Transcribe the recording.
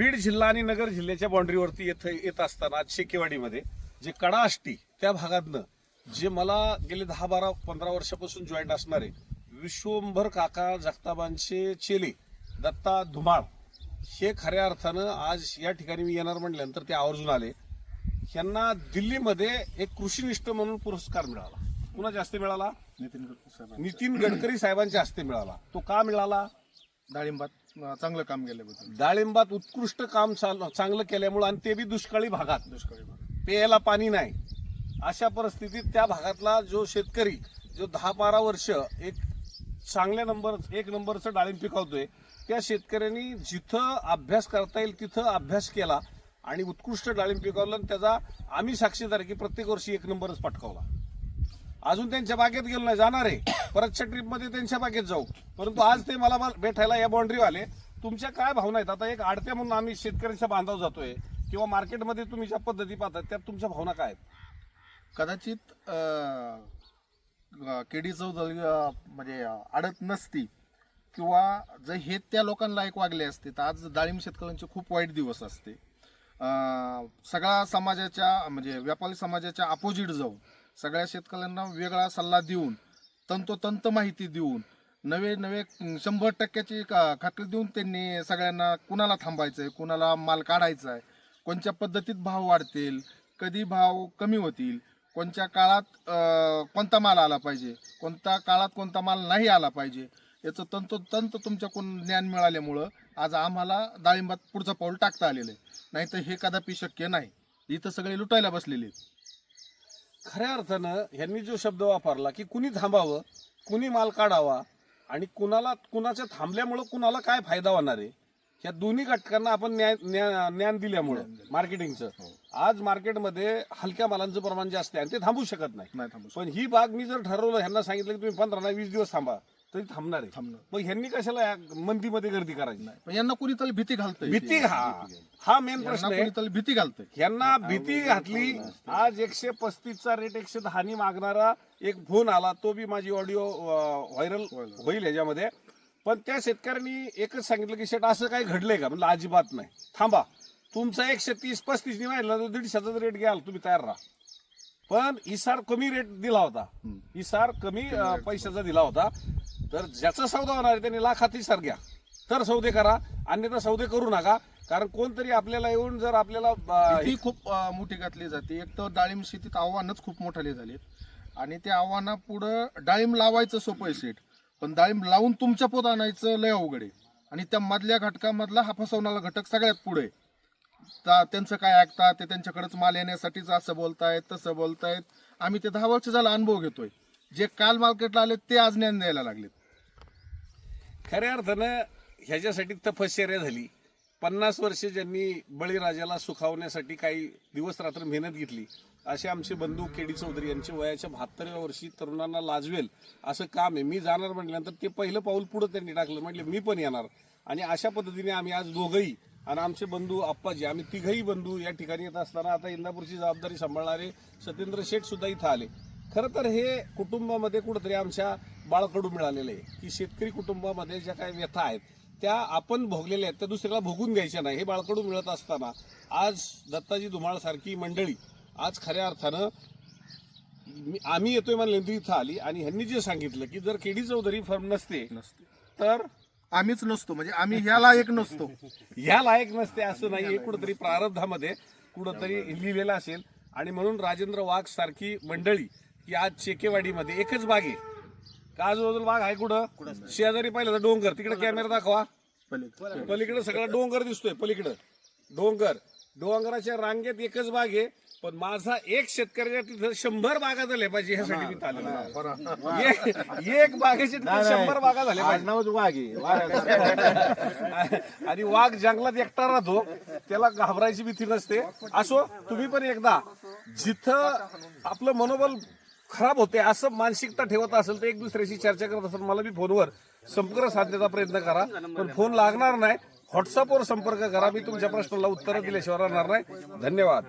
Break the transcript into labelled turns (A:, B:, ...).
A: बीड जिल्हा आणि नगर जिल्ह्याच्या बाउंड्रीवरती येत येत असताना आज शेकेवाडीमध्ये जे कडा आष्टी त्या भागातनं जे मला गेले दहा बारा पंधरा वर्षापासून जॉईंट असणारे विश्वंभर काका जगताबांचे चेले दत्ता धुमाळ हे खऱ्या अर्थानं आज या ठिकाणी मी येणार म्हटल्यानंतर ते आवर्जून आले. यांना दिल्लीमध्ये एक कृषीनिष्ठ म्हणून पुरस्कार मिळाला. कुणाच्या हस्ते मिळाला?
B: नितीन गडकरी
A: नितीन गडकरी साहेबांच्या हस्ते मिळाला. तो का मिळाला?
B: डाळिंबात अं, चांगलं काम केल्याबद्दल.
A: डाळिंबात उत्कृष्ट काम चाल- चांगलं केल्यामुळं आणि ते बी दुष्काळी भागात.
B: दुष्काळी भाग
A: प्यायला पाणी नाही. अशा परिस्थितीत त्या भागातला जो शेतकरी जो दहा बारा वर्ष एक चांगल्या नंबर एक नंबरचं डाळिंब पिकवतोय त्या शेतकऱ्यांनी जिथं अभ्यास करता येईल तिथं अभ्यास केला आणि उत्कृष्ट डाळिंब पिकवलं आणि त्याचा आम्ही साक्षीदार आहे की प्रत्येक वर्षी एक नंबरच पटकावला. अजून त्यांच्या बागेत गेलो नाही जाणार आहे. परतच्या ट्रिपमध्ये त्यांच्या बागेत जाऊ. परंतु आज ते मला भेटायला या बाउंड्री आले तुमच्या काय भावना आहेत? आता एक आडत्या म्हणून आम्ही शेतकऱ्यांच्या बांधाव जातोय किंवा मार्केटमध्ये तुम्ही ज्या पद्धती पाहतात त्यात तुमच्या भावना काय आहेत?
B: कदाचित केडी चौधरी म्हणजे आडत अडत नसती किंवा जर हे त्या लोकांना एक वागले असते तर आज डाळिंब शेतकऱ्यांचे खूप वाईट दिवस असते. सगळा सगळ्या समाजाच्या म्हणजे व्यापारी समाजाच्या अपोजिट जाऊन सगळ्या शेतकऱ्यांना वेगळा सल्ला देऊन तंतोतंत माहिती देऊन नवे नवे शंभर टक्क्याची का- खात्री देऊन त्यांनी सगळ्यांना कुणाला थांबायचं आहे कुणाला माल काढायचा आहे कोणत्या पद्धतीत भाव वाढतील कधी भाव कमी होतील कोणत्या काळात कोणता माल आला पाहिजे कोणत्या काळात कोणता माल नाही आला पाहिजे याचं तंतोतंत तुमच्याकडून ज्ञान मिळाल्यामुळं आज आम्हाला डाळिंबात पुढचं पाऊल टाकता आलेलं आहे नाही तर हे कदापि शक्य नाही इथं सगळे लुटायला बसलेले आहेत.
A: खऱ्या अर्थानं ह्यांनी जो शब्द वापरला की कुणी थांबावं कुणी माल काढावा आणि कुणाला कुणाच्या थांबल्यामुळं कुणाला काय फायदा होणार आहे? या दोन्ही घटकांना आपण न्याय न्या- ज्ञान दिल्यामुळं मार्केटिंगचं.
B: हो.
A: आज मार्केटमध्ये हलक्या मालांचं प्रमाण जास्त आहे आणि ते थांबू शकत नाही. पण ही बाग मी जर ठरवलं ह्यांना सांगितलं की तुम्ही पंधरा नाही वीस दिवस थांबा. तरी थांबणार आहे.
B: थांबणार.
A: मग ह्यांनी कशाला या मंदीमध्ये गर्दी करायची?
B: नाही पण यांना कुणीतरी भीती घालतंय.
A: भीती हा. हा मेन प्रश्न
B: यांना
A: आहे.
B: कुणीतरी भीती घालतंय.
A: यांना भीती घातली. आज एकशे पस्तीसचा रेट एकशे दहानी मागणारा एक फोन आला. तो बी माझी ऑडिओ व्हायरल होईल. ह्याच्यामध्ये. पण त्या शेतकऱ्यांनी एकच सांगितलं की शेट असं काही घडलंय का? म्हणलं अजिबात नाही. थांबा. तुमचा एकशे तीस पस्तीस माहिती तर दीडशेचा रेट घ्याल. तुम्ही तयार राहा. पण इसार कमी रेट दिला होता. इसार कमी पैशाचा दिला होता. तर ज्याचा सौदा होणार आहे त्यांनी लाखात इसार घ्या. तर सौदे करा अन्यथा सौदे करू नका. कारण कोणतरी आपल्याला येऊन जर आपल्याला
B: ही खूप मोठी घातली जाते. एक तर डाळिंब शेतीत आव्हानच खूप मोठाले झालेत. आणि त्या आव्हानापुढं डाळिंब लावायचं सोपं आहे सेट पण डाळिंब लावून तुमच्या पोत आणायचं लय अवघड आहे. आणि त्या मधल्या घटकामधला हा फसवणारा घटक सगळ्यात पुढे त्यांचं काय ऐकतात ते त्यांच्याकडेच माल येण्यासाठीच असं बोलतायत तसं बोलतायत. आम्ही ते दहा वर्ष झाला अनुभव घेतोय. जे काल मार्केटला आले ते आज ज्ञान द्यायला लागलेत.
A: खऱ्या अर्थानं ह्याच्यासाठी तपश्चर्या झाली. पन्नास वर्ष ज्यांनी बळीराजाला सुखावण्यासाठी काही दिवस रात्र मेहनत घेतली असे आमचे बंधू केडी चौधरी यांचे वयाच्या बहात्तरव्या वर्षी तरुणांना लाजवेल असं काम आहे. मी जाणार म्हटल्यानंतर ते पहिलं पाऊल पुढं त्यांनी टाकलं. म्हटलं मी पण येणार. आणि अशा पद्धतीने आम्ही आज दोघंही आणि आमचे बंधू आप्पाजी आम्ही तिघही बंधू या ठिकाणी येत असताना आता इंदापूरची जबाबदारी सांभाळणारे सत्येंद्र शेठ सुद्धा इथं आले. खरं तर हे कुटुंबामध्ये कुठंतरी आमच्या बाळकडू मिळालेलं आहे. की शेतकरी कुटुंबामध्ये ज्या काही व्यथा आहेत त्या आपण भोगलेल्या आहेत त्या दुसऱ्याला भोगून घ्यायच्या नाही. हे बाळकडू मिळत असताना आज दत्ताजी धुमाळ सारखी मंडळी आज खऱ्या अर्थानं आम्ही येतोय म्हणले इथं आली आणि ह्यांनी जे सांगितलं की जर केडी चौधरी फर्म नसते
B: नसते.
A: तर
B: आम्हीच नसतो. म्हणजे आम्ही ह्याला एक नसतो.
A: ह्या लायक नसते असं नाही. हे कुठंतरी प्रारब्धामध्ये कुठंतरी लिहिलेलं असेल. आणि म्हणून राजेंद्र वाघ सारखी मंडळी की आज चेकेवाडीमध्ये एकच बाग आहे. का आजूबाजूला बाग आहे कुठं? शेजारी पाहिलं तर डोंगर तिकडे कॅमेरा दाखवा.
B: पलीकडे.
A: पलीकडे सगळा डोंगर दिसतोय पलीकडं. डोंगर. डोंगराच्या रांगेत एकच बाग आहे पण माझा एक शेतकऱ्याच्या तिथं शंभर बागा झाल्या पाहिजे ह्यासाठी मी आलेलो आहे. एक- एक बागेचे शंभर बागा झाल्या पाहिजे. आणि वाघ जंगलात एकटा राहतो त्याला घाबरायची भीती नसते. असो तुम्ही पण एकदा जिथं आपलं मनोबल खराब होते असं मानसिकता ठेवत असेल तर एक दुसऱ्याशी चर्चा करत असेल मला बी फोनवर संपर्क साधण्याचा प्रयत्न करा. पण फोन लागणार नाही. व्हॉट्सअपवर संपर्क करा. मी तुमच्या प्रश्नाला उत्तर दिल्याशिवाय राहणार नाही. धन्यवाद.